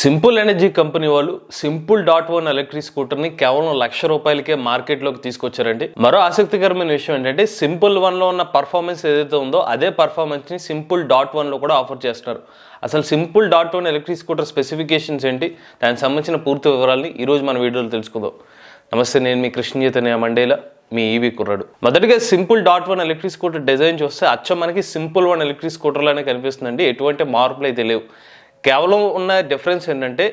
Simple energy company వాళ్ళు simple dot one electric స్కూటర్ని కేవలం లక్ష రూపాయలకే మార్కెట్లోకి తీసుకొచ్చారండి. మరో ఆసక్తికరమైన విషయం ఏంటంటే సింపుల్ వన్లో ఉన్న పర్ఫార్మెన్స్ ఏదైతే ఉందో అదే పర్ఫార్మెన్స్ని సింపుల్ డాట్ వన్లో కూడా ఆఫర్ చేస్తున్నారు. అసలు simple dot one electric scooter specifications ఏంటి? దానికి సంబంధించిన పూర్తి వివరాలని ఈరోజు మన వీడియోలో తెలుసుకుందాం. నమస్తే నేను మీ కృష్ణజీతనే మండేలా మీ ఈవీ కుర్రాడు. మొదటిగా simple dot one electric scooter design చూస్తే అచ్చం మనకి సింపుల్ వన్ ఎలక్ట్రిక్ స్కూటర్లోనే కనిపిస్తుందండి. ఎటువంటి మార్పులు అయితే లేవు. కేవలం ఉన్న డిఫరెన్స్ ఏంటంటే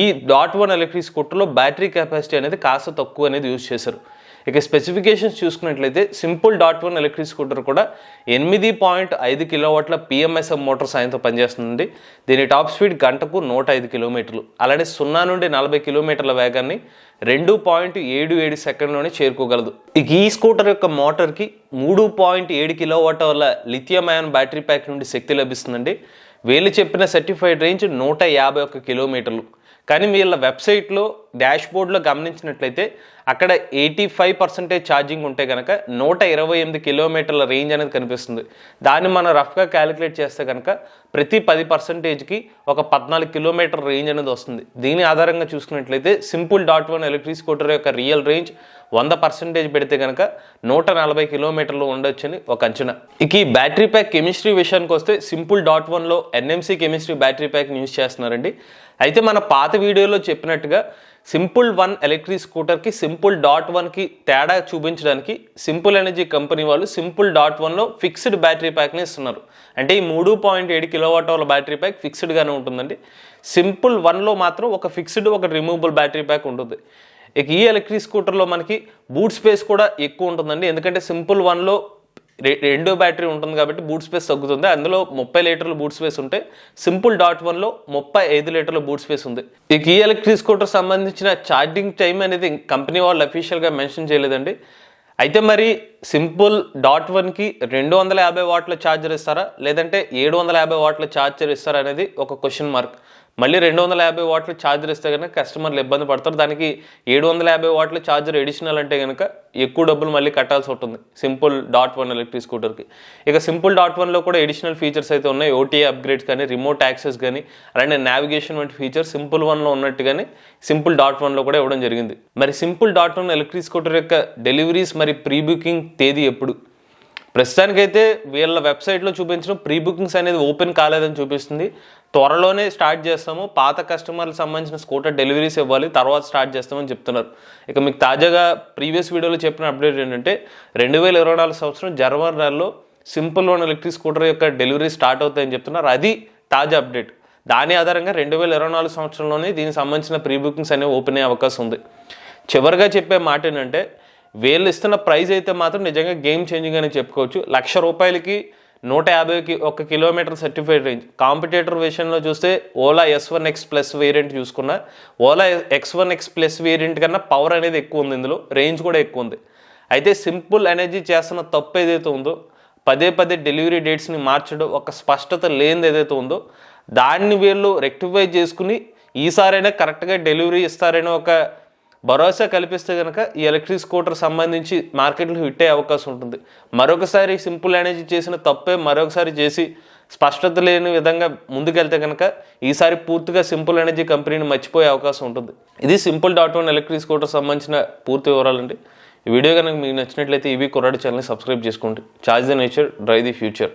ఈ డాట్ వన్ ఎలక్ట్రిక్ స్కూటర్లో బ్యాటరీ కెపాసిటీ అనేది కాస్త తక్కువ అనేది యూజ్ చేశారు. ఇక స్పెసిఫికేషన్స్ చూసుకున్నట్లయితే simple dot one electric scooter కూడా ఎనిమిది పాయింట్ ఐదు కిలోవాట్ల పిఎంఎస్ఎం మోటార్ సాయంతో పనిచేస్తుంది దీని టాప్ స్పీడ్ గంటకు నూట ఐదు కిలోమీటర్లు. అలానే సున్నా నుండి నలభై కిలోమీటర్ల వేగాన్ని రెండు పాయింట్ ఏడు ఏడు సెకండ్లోనే చేరుకోగలదు. ఇక ఈ స్కూటర్ యొక్క మోటార్కి మూడు పాయింట్ ఏడు కిలోవాట్ వల్ల లిథియం అయాన్ బ్యాటరీ ప్యాక్ నుండి శక్తి లభిస్తుందండి. వీళ్ళు చెప్పిన సర్టిఫైడ్ రేంజ్ నూట యాభై ఒక్క కిలోమీటర్లు. కానీ వీళ్ళ వెబ్సైట్లో డాష్బోర్డ్లో గమనించినట్లయితే అక్కడ ఎయిటీ ఫైవ్ పర్సెంటేజ్ ఛార్జింగ్ ఉంటే కనుక నూట ఇరవై ఎనిమిది కిలోమీటర్ల రేంజ్ అనేది కనిపిస్తుంది. దాన్ని మనం రఫ్గా క్యాలిక్యులేట్ చేస్తే కనుక ప్రతి పది పర్సెంటేజ్కి ఒక పద్నాలుగు కిలోమీటర్ రేంజ్ అనేది వస్తుంది. దీని ఆధారంగా చూసుకున్నట్లయితే simple dot one electric scooter యొక్క రియల్ రేంజ్ వంద పర్సెంటేజ్ పెడితే కనుక నూట నలభై కిలోమీటర్లు ఉండొచ్చని ఒక అంచనా. ఇక ఈ బ్యాటరీ ప్యాక్ కెమిస్ట్రీ విషయానికి వస్తే సింపుల్ డాట్ వన్లో ఎన్ఎంసీ కెమిస్ట్రీ బ్యాటరీ ప్యాక్ని యూజ్ చేస్తున్నారండి. అయితే మన పాత వీడియోలో చెప్పినట్టుగా సింపుల్ వన్ ఎలక్ట్రిక్ స్కూటర్కి సింపుల్ డాట్ వన్కి తేడా చూపించడానికి సింపుల్ ఎనర్జీ కంపెనీ వాళ్ళు సింపుల్ డాట్ వన్లో ఫిక్స్డ్ బ్యాటరీ ప్యాక్ని ఇస్తున్నారు. అంటే ఈ మూడు పాయింట్ ఏడు కిలోవాట్ అవర్ బ్యాటరీ ప్యాక్ ఫిక్స్డ్గానే ఉంటుందండి. సింపుల్ వన్లో మాత్రం ఒక ఫిక్స్డ్ ఒక రిమూవబుల్ బ్యాటరీ ప్యాక్ ఉంటుంది. ఇక ఈ ఎలక్ట్రిక్ స్కూటర్లో మనకి బూట్ స్పేస్ కూడా ఎక్కువ ఉంటుందండి. ఎందుకంటే సింపుల్ వన్లో రెండో బ్యాటరీ ఉంటుంది కాబట్టి బూట్ స్పేస్ తగ్గుతుంది. అందులో ముప్పై లీటర్ల బూట్ స్పేస్ ఉంటే సింపుల్ డాట్ వన్లో ముప్పై ఐదు లీటర్ల బూట్ స్పేస్ ఉంది. ఈ కీ ఎలక్ట్రిక్ స్కూటర్ సంబంధించిన ఛార్జింగ్ టైం అనేది కంపెనీ వాళ్ళు అఫీషియల్గా మెన్షన్ చేయలేదండి. అయితే మరి సింపుల్ డాట్ వన్కి రెండు వందల యాభై వాట్ల ఛార్జర్ ఇస్తారా? లేదంటే ఏడు వందల యాభై వాట్ల ఛార్జర్ ఇస్తారా అనేది ఒక క్వశ్చన్ మార్క్ మళ్ళీ రెండు వందల యాభై వాట్లు ఛార్జర్ ఇస్తే కనుక కస్టమర్లు ఇబ్బంది పడతారు. దానికి ఏడు వందల యాభై వాట్ల ఛార్జర్ ఎడిషనల్ అంటే కనుక ఎక్కువ డబ్బులు మళ్ళీ కట్టాల్సి ఉంటుంది. సింపుల్ డాట్ వన్ ఎలక్ట్రిక్ స్కూటర్కి ఇక సింపుల్ డాట్ వన్లో కూడా ఎడిషనల్ ఫీచర్స్ అయితే ఉన్నాయి. ఓటీఏ అప్గ్రేడ్స్ కానీ రిమోట్ యాక్సెస్ కానీ అలానే నావిగేషన్ వంటి ఫీచర్స్ సింపుల్ వన్లో ఉన్నట్టుగానే సింపుల్ డాట్ వన్లో కూడా ఇవ్వడం జరిగింది. మరి simple dot one electric scooter యొక్క డెలివరీస్ మరి ప్రీ బుకింగ్ తేదీ ఎప్పుడు? ప్రస్తుతానికైతే వీళ్ళ వెబ్సైట్లో చూపించడం ప్రీ బుకింగ్స్ అనేది ఓపెన్ కాలేదని చూపిస్తుంది. త్వరలోనే స్టార్ట్ చేస్తాము. పాత కస్టమర్లకు సంబంధించిన స్కూటర్ డెలివరీస్ ఇవ్వాలి. తర్వాత స్టార్ట్ చేస్తామని చెప్తున్నారు. ఇక మీకు తాజాగా ప్రీవియస్ వీడియోలో చెప్పిన అప్డేట్ ఏంటంటే రెండు వేల ఇరవై నాలుగు సంవత్సరం జనవరి నెలలో సింపుల్ వన్ ఎలక్ట్రిక్ స్కూటర్ యొక్క డెలివరీ స్టార్ట్ అవుతాయని చెప్తున్నారు. అది తాజా అప్డేట్. దాని ఆధారంగా రెండు వేల ఇరవై నాలుగు సంవత్సరంలోనే దీనికి సంబంధించిన ప్రీ బుకింగ్స్ అనేవి ఓపెన్ అయ్యే అవకాశం ఉంది. చివరిగా చెప్పే మాట ఏంటంటే వీళ్ళు ఇస్తున్న ప్రైస్ అయితే మాత్రం నిజంగా గేమ్ చేంజింగ్ అని చెప్పుకోవచ్చు. లక్ష రూపాయలకి నూట యాభైకి ఒక కిలోమీటర్ సర్టిఫైడ్ రేంజ్ కాంపిటేటర్ విషయంలో చూస్తే Ola S one X plus variant చూసుకున్నా Ola X one X plus variant కన్నా పవర్ అనేది ఎక్కువ ఉంది ఇందులో. రేంజ్ కూడా ఎక్కువ ఉంది. అయితే సింపుల్ ఎనర్జీ చేస్తున్న తప్పు ఏదైతే ఉందో పదే పదే డెలివరీ డేట్స్ని మార్చడం ఒక స్పష్టత లేనిది ఏదైతే ఉందో దాన్ని వీళ్ళు రెక్టిఫై చేసుకుని ఈసారైనా కరెక్ట్గా డెలివరీ ఇస్తారని ఒక భరోసా కల్పిస్తే కనుక ఈ ఎలక్ట్రిక్ స్కూటర్ సంబంధించి మార్కెట్లో హిట్ అయ్యే అవకాశం ఉంటుంది. మరొకసారి సింపుల్ ఎనర్జీ చేసిన తప్పే మరొకసారి చేసి స్పష్టత లేని విధంగా ముందుకెళ్తే కనుక ఈసారి పూర్తిగా సింపుల్ ఎనర్జీ కంపెనీని మర్చిపోయే అవకాశం ఉంటుంది. ఇది simple dot one electric scooter సంబంధించిన పూర్తి వివరాలండి. ఈ వీడియో కనుక మీకు నచ్చినట్లయితే ఇవి కుర్రాడి ఛానల్ని సబ్స్క్రైబ్ చేసుకోండి. Charge the nature drive the future.